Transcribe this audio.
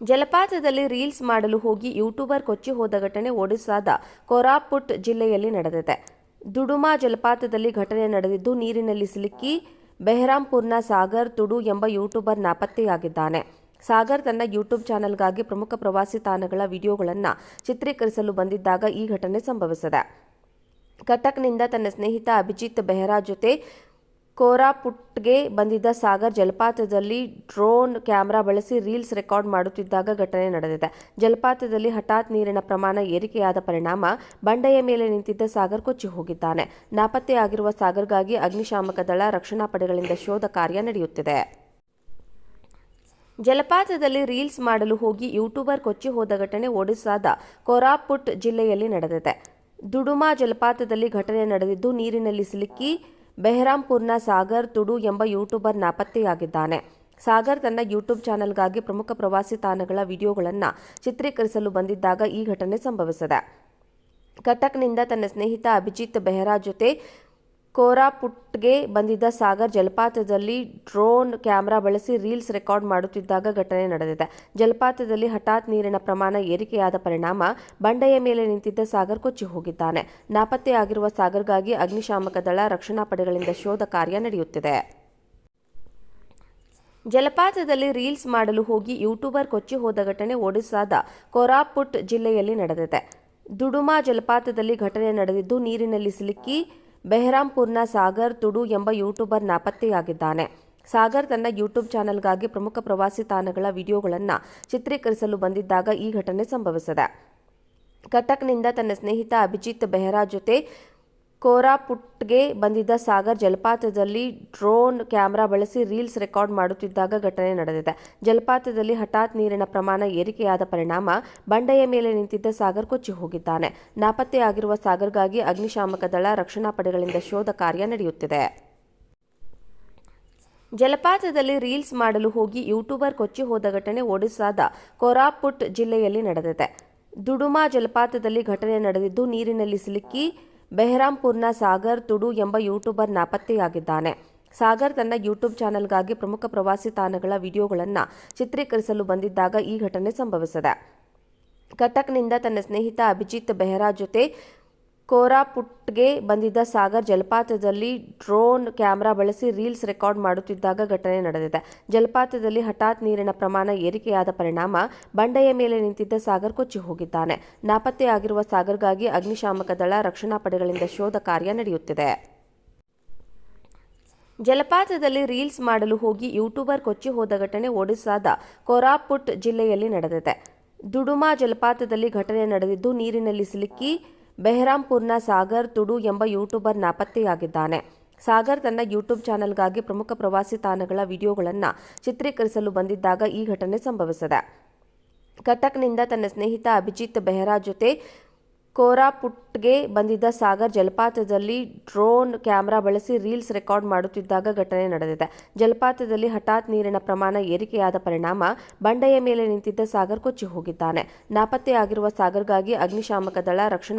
ಜಲಪಾತದಲ್ಲಿ reels ಮಾಡಲು ಹೋಗಿ YouTuber ಕೊಚ್ಚಿ ಹೋದ ಘಟನೆ ಒಡಿಸಾದ ಕೋರಾಪುಟ್ ಜಿಲ್ಲೆಯಲ್ಲಿ ನಡೆದಿದೆ. ದುಡುಮಾ ಜಲಪಾತದಲ್ಲಿ ಘಟನೆ ನಡೆದಿದ್ದು, ನೀರಿನಲ್ಲಿ ಸಿಲುಕಿ ಬೆಹರಾಂಪುರ್ನ ಸಾಗರ್ ತುಡು ಎಂಬ ಯೂಟ್ಯೂಬರ್ ನಾಪತ್ತೆಯಾಗಿದ್ದಾನೆ ಸಾಗರ್ ತನ್ನ ಯೂಟ್ಯೂಬ್ ಚಾನೆಲ್ಗಾಗಿ ಪ್ರಮುಖ ಪ್ರವಾಸಿ ತಾಣಗಳ ವಿಡಿಯೋಗಳನ್ನು ಚಿತ್ರೀಕರಿಸಲು ಬಂದಿದ್ದಾಗ ಈ ಘಟನೆ ಸಂಭವಿಸಿದೆ. ಕಟಕ್ನಿಂದ ತನ್ನ ಸ್ನೇಹಿತ ಅಭಿಜಿತ್ ಬೆಹರಾ ಜೊತೆ ಕೋರಾಪುಟ್ಗೆ ಬಂದಿದ್ದ ಸಾಗರ್ ಜಲಪಾತದಲ್ಲಿ ಡ್ರೋನ್ ಕ್ಯಾಮೆರಾ ಬಳಸಿ ರೀಲ್ಸ್ ರೆಕಾರ್ಡ್ ಮಾಡುತ್ತಿದ್ದಾಗ ಘಟನೆ ನಡೆದಿದೆ. ಜಲಪಾತದಲ್ಲಿ ಹಠಾತ್ ನೀರಿನ ಪ್ರಮಾಣ ಏರಿಕೆಯಾದ ಪರಿಣಾಮ ಬಂಡೆಯ ಮೇಲೆ ನಿಂತಿದ್ದ ಸಾಗರ್ ಕೊಚ್ಚಿ ಹೋಗಿದ್ದಾನೆ. ನಾಪತ್ತೆಯಾಗಿರುವ ಸಾಗರ್ಗಾಗಿ ಅಗ್ನಿಶಾಮಕ ದಳ ರಕ್ಷಣಾ ಪಡೆಗಳಿಂದ ಶೋಧ ಕಾರ್ಯ ನಡೆಯುತ್ತಿದೆ. ಜಲಪಾತದಲ್ಲಿ ರೀಲ್ಸ್ ಮಾಡಲು ಹೋಗಿ ಯೂಟ್ಯೂಬರ್ ಕೊಚ್ಚಿ ಹೋದ ಘಟನೆ ಒಡಿಸಾದ ಕೋರಾಪುಟ್ ಜಿಲ್ಲೆಯಲ್ಲಿ ನಡೆದಿದೆ. ದುಡುಮಾ ಜಲಪಾತದಲ್ಲಿ ಘಟನೆ ನಡೆದಿದ್ದು ನೀರಿನಲ್ಲಿ ಸಿಲುಕಿ ಬೆಹರಾಂಪುರ್ನ ಸಾಗರ್ ತುಡು ಎಂಬ ಯೂಟ್ಯೂಬರ್ ನಾಪತ್ತೆಯಾಗಿದ್ದಾನೆ. ಸಾಗರ್ ತನ್ನ ಯೂಟ್ಯೂಬ್ ಚಾನೆಲ್ಗಾಗಿ ಪ್ರಮುಖ ಪ್ರವಾಸಿ ತಾಣಗಳ ವಿಡಿಯೋಗಳನ್ನು ಚಿತ್ರೀಕರಿಸಲು ಬಂದಿದ್ದಾಗ ಈ ಘಟನೆ ಸಂಭವಿಸಿದೆ. ಕಟಕ್ನಿಂದ ತನ್ನ ಸ್ನೇಹಿತ ಅಭಿಜಿತ್ ಬೆಹ್ರಾ ಜೊತೆ ಕೋರಾಪುಟ್ಗೆ ಬಂದಿದ್ದ ಸಾಗರ್ ಜಲಪಾತದಲ್ಲಿ ಡ್ರೋನ್ ಕ್ಯಾಮೆರಾ ಬಳಸಿ ರೀಲ್ಸ್ ರೆಕಾರ್ಡ್ ಮಾಡುತ್ತಿದ್ದಾಗ ಘಟನೆ ನಡೆದಿದೆ. ಜಲಪಾತದಲ್ಲಿ ಹಠಾತ್ ನೀರಿನ ಪ್ರಮಾಣ ಏರಿಕೆಯಾದ ಪರಿಣಾಮ ಬಂಡೆಯ ಮೇಲೆ ನಿಂತಿದ್ದ ಸಾಗರ್ ಕೊಚ್ಚಿ ಹೋಗಿದ್ದಾನೆ. ನಾಪತ್ತೆಯಾಗಿರುವ ಸಾಗರ್ಗಾಗಿ ಅಗ್ನಿಶಾಮಕ ದಳ ರಕ್ಷಣಾ ಪಡೆಗಳಿಂದ ಶೋಧ ಕಾರ್ಯ ನಡೆಯುತ್ತಿದೆ. ಜಲಪಾತದಲ್ಲಿ ರೀಲ್ಸ್ ಮಾಡಲು ಹೋಗಿ ಯೂಟ್ಯೂಬರ್ ಕೊಚ್ಚಿ ಹೋದ ಘಟನೆ ಒಡಿಸಾದ ಕೋರಾಪುಟ್ ಜಿಲ್ಲೆಯಲ್ಲಿ ನಡೆದಿದೆ. ದುಡುಮಾ ಜಲಪಾತದಲ್ಲಿ ಘಟನೆ ನಡೆದಿದ್ದು ನೀರಿನಲ್ಲಿ ಸಿಲುಕಿ ಬೆಹರಾಂಪುರ್ನ ಸಾಗರ್ ತುಡು ಎಂಬ ಯೂಟ್ಯೂಬರ್ ನಾಪತ್ತೆಯಾಗಿದ್ದಾನೆ. ಸಾಗರ್ ತನ್ನ ಯೂಟ್ಯೂಬ್ ಚಾನೆಲ್ಗಾಗಿ ಪ್ರಮುಖ ಪ್ರವಾಸಿ ತಾಣಗಳ ವಿಡಿಯೋಗಳನ್ನು ಚಿತ್ರೀಕರಿಸಲು ಬಂದಿದ್ದಾಗ ಈ ಘಟನೆ ಸಂಭವಿಸಿದೆ. ಕಟಕ್ನಿಂದ ತನ್ನ ಸ್ನೇಹಿತ ಅಭಿಜಿತ್ ಬೆಹರಾ ಜೊತೆ ಕೋರಾಪುಟ್ಗೆ ಬಂದಿದ್ದ ಸಾಗರ್ ಜಲಪಾತದಲ್ಲಿ ಡ್ರೋನ್ ಕ್ಯಾಮೆರಾ ಬಳಸಿ ರೀಲ್ಸ್ ರೆಕಾರ್ಡ್ ಮಾಡುತ್ತಿದ್ದಾಗ ಘಟನೆ ನಡೆದಿದೆ. ಜಲಪಾತದಲ್ಲಿ ಹಠಾತ್ ನೀರಿನ ಪ್ರಮಾಣ ಏರಿಕೆಯಾದ ಪರಿಣಾಮ ಬಂಡೆಯ ಮೇಲೆ ನಿಂತಿದ್ದ ಸಾಗರ್ ಕೊಚ್ಚಿ ಹೋಗಿದ್ದಾನೆ. ನಾಪತ್ತೆಯಾಗಿರುವ ಸಾಗರ್ಗಾಗಿ ಅಗ್ನಿಶಾಮಕ ದಳ ರಕ್ಷಣಾ ಪಡೆಗಳಿಂದ ಶೋಧ ಕಾರ್ಯ ನಡೆಯುತ್ತಿದೆ. ಜಲಪಾತದಲ್ಲಿ ರೀಲ್ಸ್ ಮಾಡಲು ಹೋಗಿ ಯೂಟ್ಯೂಬರ್ ಕೊಚ್ಚಿ ಹೋದ ಘಟನೆ ಒಡಿಸಾದ ಕೋರಾಪುಟ್ ಜಿಲ್ಲೆಯಲ್ಲಿ ನಡೆದಿದೆ. ದುಡುಮಾ ಜಲಪಾತದಲ್ಲಿ ಘಟನೆ ನಡೆದಿದ್ದು ನೀರಿನಲ್ಲಿ ಸಿಲುಕಿ ಬೆಹರಾಂಪುರ್ನ ಸಾಗರ್ ತುಡು ಎಂಬ ಯೂಟ್ಯೂಬರ್ ನಾಪತ್ತೆಯಾಗಿದ್ದಾನೆ. ಸಾಗರ್ ತನ್ನ ಯೂಟ್ಯೂಬ್ ಚಾನೆಲ್ಗಾಗಿ ಪ್ರಮುಖ ಪ್ರವಾಸಿ ತಾಣಗಳ ವಿಡಿಯೋಗಳನ್ನು ಚಿತ್ರೀಕರಿಸಲು ಬಂದಿದ್ದಾಗ ಈ ಘಟನೆ ಸಂಭವಿಸಿದೆ. ಕಟಕ್ನಿಂದ ತನ್ನ ಸ್ನೇಹಿತ ಅಭಿಜಿತ್ ಬೆಹ್ರಾ ಜೊತೆ ಕೋರಾಪುಟ್ಗೆ ಬಂದಿದ್ದ ಸಾಗರ್ ಜಲಪಾತದಲ್ಲಿ ಡ್ರೋನ್ ಕ್ಯಾಮೆರಾ ಬಳಸಿ ರೀಲ್ಸ್ ರೆಕಾರ್ಡ್ ಮಾಡುತ್ತಿದ್ದಾಗ ಘಟನೆ ನಡೆದಿದೆ. ಜಲಪಾತದಲ್ಲಿ ಹಠಾತ್ ನೀರಿನ ಪ್ರಮಾಣ ಏರಿಕೆಯಾದ ಪರಿಣಾಮ ಬಂಡೆಯ ಮೇಲೆ ನಿಂತಿದ್ದ ಸಾಗರ್ ಕೊಚ್ಚಿ ಹೋಗಿದ್ದಾನೆ. ನಾಪತ್ತೆಯಾಗಿರುವ ಸಾಗರ್ಗಾಗಿ ಅಗ್ನಿಶಾಮಕ ದಳ ರಕ್ಷಣಾ ಪಡೆಗಳಿಂದ ಶೋಧ ಕಾರ್ಯ ನಡೆಯುತ್ತಿದೆ. ಜಲಪಾತದಲ್ಲಿ ರೀಲ್ಸ್ ಮಾಡಲು ಹೋಗಿ ಯೂಟ್ಯೂಬರ್ ಕೊಚ್ಚಿ ಹೋದ ಘಟನೆ ಒಡಿಸಾದ ಕೋರಾಪುಟ್ ಜಿಲ್ಲೆಯಲ್ಲಿ ನಡೆದಿದೆ. ದುಡುಮಾ ಜಲಪಾತದಲ್ಲಿ ಘಟನೆ ನಡೆದಿದ್ದು ನೀರಿನಲ್ಲಿ ಸಿಲುಕಿ ಬೆಹರಾಂಪುರ್ನ ಸಾಗರ್ ತುಡು ಎಂಬ ಯೂಟ್ಯೂಬರ್ ನಾಪತ್ತೆಯಾಗಿದ್ದಾನೆ. ಸಾಗರ್ ತನ್ನ ಯೂಟ್ಯೂಬ್ ಚಾನೆಲ್ಗಾಗಿ ಪ್ರಮುಖ ಪ್ರವಾಸಿ ತಾಣಗಳ ವಿಡಿಯೋಗಳನ್ನು ಚಿತ್ರೀಕರಿಸಲು ಬಂದಿದ್ದಾಗ ಈ ಘಟನೆ ಸಂಭವಿಸಿದೆ. ಕಟಕ್ನಿಂದ ತನ್ನ ಸ್ನೇಹಿತ ಅಭಿಜಿತ್ ಬೆಹ್ರಾ ಜೊತೆ ಕೋರಾಪುಟ್ಗೆ ಬಂದಿದ್ದ ಸಾಗರ್ ಜಲಪಾತದಲ್ಲಿ ಡ್ರೋನ್ ಕ್ಯಾಮೆರಾ ಬಳಸಿ ರೀಲ್ಸ್ ರೆಕಾರ್ಡ್ ಮಾಡುತ್ತಿದ್ದಾಗ ಘಟನೆ ನಡೆದಿದೆ. ಜಲಪಾತದಲ್ಲಿ ಹಠಾತ್ ನೀರಿನ ಪ್ರಮಾಣ ಏರಿಕೆಯಾದ ಪರಿಣಾಮ ಬಂಡೆಯ ಮೇಲೆ ನಿಂತಿದ್ದ ಸಾಗರ್ ಕೊಚ್ಚಿ ಹೋಗಿದ್ದಾನೆ. ನಾಪತ್ತೆಯಾಗಿರುವ ಸಾಗರ್ಗಾಗಿ ಅಗ್ನಿಶಾಮಕ ದಳ ರಕ್ಷಣಾ